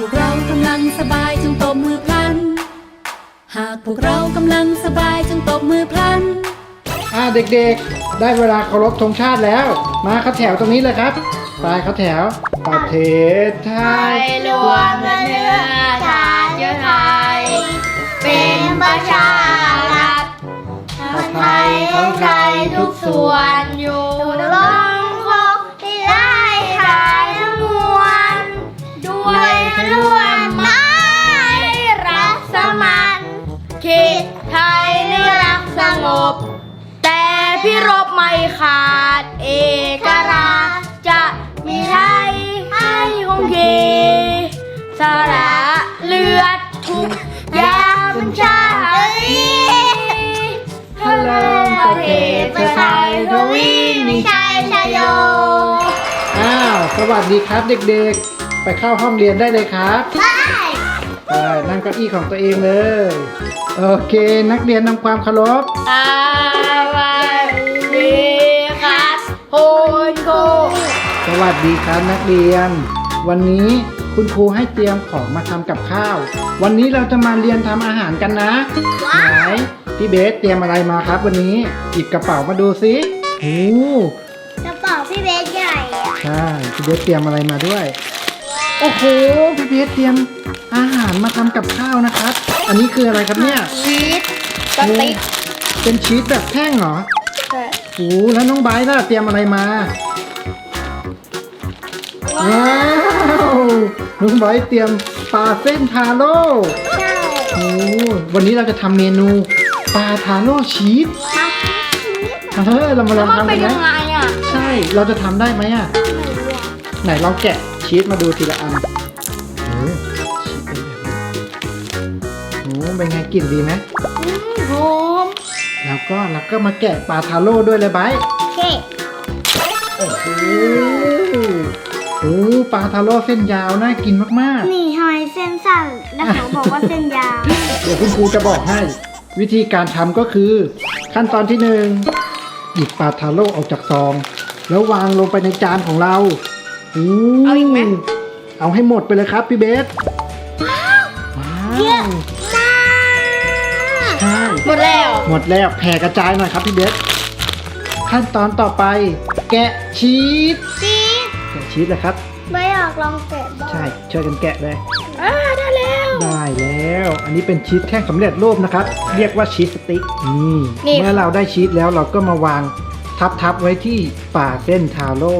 พวกเรากำลังสบายจงตบมือพลัน หากพวกเรากำลังสบายจงตบมือพลัน อ่าเด็กๆ ได้เวลาเคารพธงชาติแล้ว มาเข้าแถวตรงนี้เลยครับไปเข้าแถวประเทศไทย รวมเนื้อชาติไทย เป็นประชารัฐไทยของไทยทุกส่วน งบ แต่พิรบไม่ขาดเอกราชจะมีไทยให้คงคีสละเลือดทุกอย่างเป็นชาติฮัลโหลประเทศไทยทวีมีชัยชโย อ้าว สวัสดีครับเด็กๆ ไปเข้าห้องเรียนได้เลยครับไปไปนั่งเก้าอี้ของตัวเองเลย โอเค นักเรียนทำความเคารพสวัสดีครับคุณครูสวัสดีครับนักเรียน วันนี้คุณครูให้เตรียมของมาทำกับข้าว วันนี้เราจะมาเรียนทำอาหารกันนะไหนพี่เบสเตรียมอะไรมาครับวันนี้หยิบกระเป๋ามาดูสิโอ้กระเป๋าพี่เบสใหญ่อะใช่พี่เบสเตรียมอะไรมาด้วย โอ้โหพี่เบสเตรียม อาหารมาทำกับข้าวนะครับ อันนี้คืออะไรครับเนี่ย ชีสสติ๊กเป็นชีสแบบแท่งเหรอโอ้แล้วน้องไบร์ทล่ะเตรียมอะไรมา ว้าวน้องไบร์ทเตรียมปลาเส้นทาโร่ใช่โอ้วันนี้เราจะทำเมนูปลาทาโร่ชีสเฮ้ยเรามาลองมันทำเป็กันนยันะ งไงอะใช่ เราจะทำได้ไหมอะ ไหนลองแกะชีสมาดูทีละอัน เป็นไงกลิ่นดีไหมหอมแล้วก็แล้วก็มาแกะปลาทาโร่ด้วยเลยไบร์ทเค้โอ้โหโอ้ปลาทาโร่เส้นยาวน่ากินมากนี่หอยเส้นสั้นแล้วเขาบอกว่าเส้นยาวๆ เดี๋ยวคุณครูจะบอกให้ วิธีการทำก็คือ ขั้นตอนที่หนึ่งหยิบปลาทาโร่ออกจากซอง แล้ววางลงไปในจานของเราโเอาอีกไหม เอาให้หมดไปเลยครับพี่เบสว้าวเยอะมาก ใช่หมดแล้ว หมดแล้วแผ่กระจายหน่อยครับพี่เบสขั้นตอนต่อไป แกะชีสชีสแกะชีสเลยครับไม่อยากลองแกะบ้างใช่ช่วยกันแกะเลยอ่าได้แล้ว ได้แล้ว อันนี้เป็นชีสแท่งสำเร็จรูปนะครับ เรียกว่าชีสสติ๊กนี่นี่ เมื่อเราได้ชีสแล้วเราก็มาวางทับๆไว้ที่ป่าเส้นทาโร่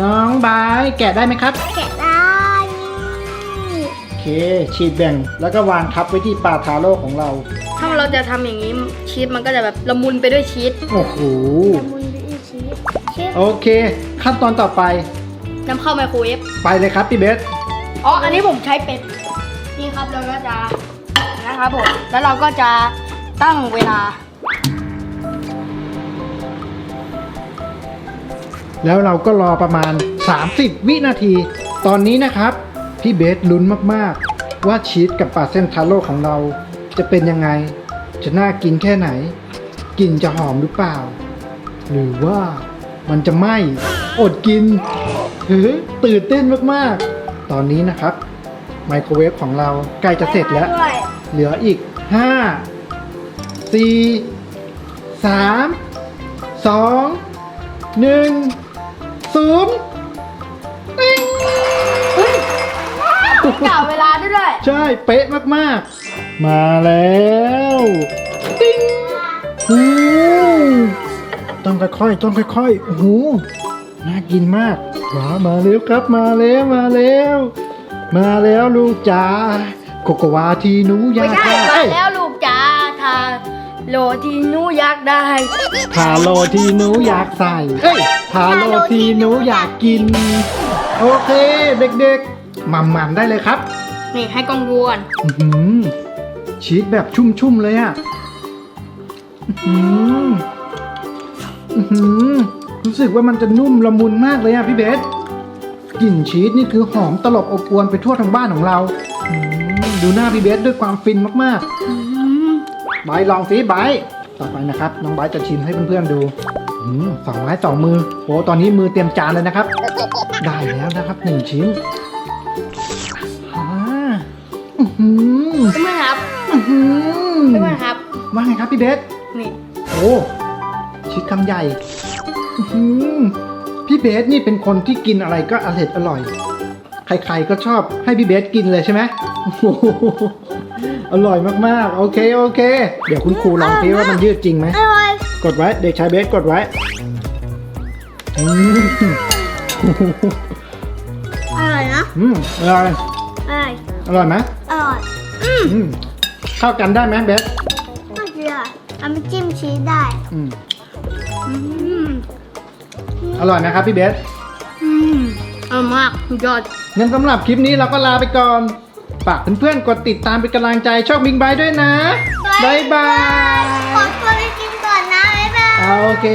น้องบายแกะได้ไหมครับ แกะได้โอ เคฉีดแบ่ง แล้วก็วางทับไว้ที่ป่าทาโร่ของเรา ถ้าเราจะทำอย่างนี้ชีสมันก็จะแบบละมุนไปด้วยชีสโอ้โหละมุนไปอีกชีสชีสโอเค ขั้นตอนต่อไปนำเข้าไมโครเวฟไปเลยครับพี่เบสอ๋ออันนี้ผมใช้เป็นนี่ครับเราก็จะนะครับผมแล้วเราก็จะตั้งเวลา แล้วเราก็รอประมาณ 30 วินาที ตอนนี้นะครับ พี่เบสลุ้นมากๆ ว่าชีสกับปลาเส้นทาโร่ของเราจะเป็นยังไง จะน่ากินแค่ไหน กลิ่นจะหอมหรือเปล่า หรือว่ามันจะไหม้อดกินเฮ้ยตื่นเต้นมากๆ ตอนนี้นะครับ ไมโครเวฟของเราใกล้จะเสร็จแล้ว เหลืออีก 5 4 3 2 1 0 ใช่เป๊ะมากๆ มาแล้วติ๊งหูต้องค่อยๆต้องค่อยๆโอ้โหน่ากินมากว้ามาแล้วครับมาแล้วมาแล้ว มาแล้วลูกจ๋าโกโกวาทีหนูอยาไม่กใช่ได้ มาเอ้ยแล้วลูกจ๋าทาโลที่หนูอยากได้พาโลทีหนูอยากใส่เอ้ยพาโลทีหนูอยากกิน โอเค เด็กๆหม่ำๆได้เลยครับ นี่ให้กล้องดูก่อนอื้อหือชีสแบบชุ่มๆเลยอะอื้อหืออื้อหือรู้สึกว่ามันจะนุ่มละมุนมากเลยอะพี่เบสกลิ่นชีสนี่คือหอมตลบอบอวนไปทั่วทั้งบ้านของเราอื้อหือดูหน้าพี่เบสด้วยความฟินมากๆไบร์ทลองสิไบร์ทต่อไปนะครับ น้องไบร์ทจะชิมให้เพื่อนๆดูอืมสองไม้สองมือโหตอนนี้มือเตรียมจานเลยนะครับ ได้แล้วนะครับหนึ่งชิ้นอ่าอื้อหือ เพื่อนๆครับอื้อหือเพื่อนๆครับ ว่าไงครับพี่เบส นี่ โอ้ชิดคำใหญ่อื้อหือพี่เบสนี่เป็นคนที่กินอะไรก็อร่อยอร่อย ใครๆก็ชอบให้พี่เบสกินเลยใช่ไหมโอ้โหอร่อยมากๆ โอเคโอเค เดี๋ยวคุณครูลองซิว่ามันยืดจริงไหม อร่อย กดไว้ เด็กชายเบสกดไว้อืมอร่อยนะ อืมอร่อย อร่อยอร่อยไหมอร่อยอืมเข้ากันได้ไหมเบสไม่เชื่อเอาไปจิ้มชีสได้อืมอืมอร่อยนะครับพี่เบสอืมอร่อยมากสุดยอดงั้นสำหรับคลิปนี้เราก็ลาไปก่อนฝากเพื่อนๆกดติดตามเป็นกำลังใจช่องบิงบายด้วยนะบายบายขอตัวไปกินก่อนนะบ๊ายบายเอาโอเค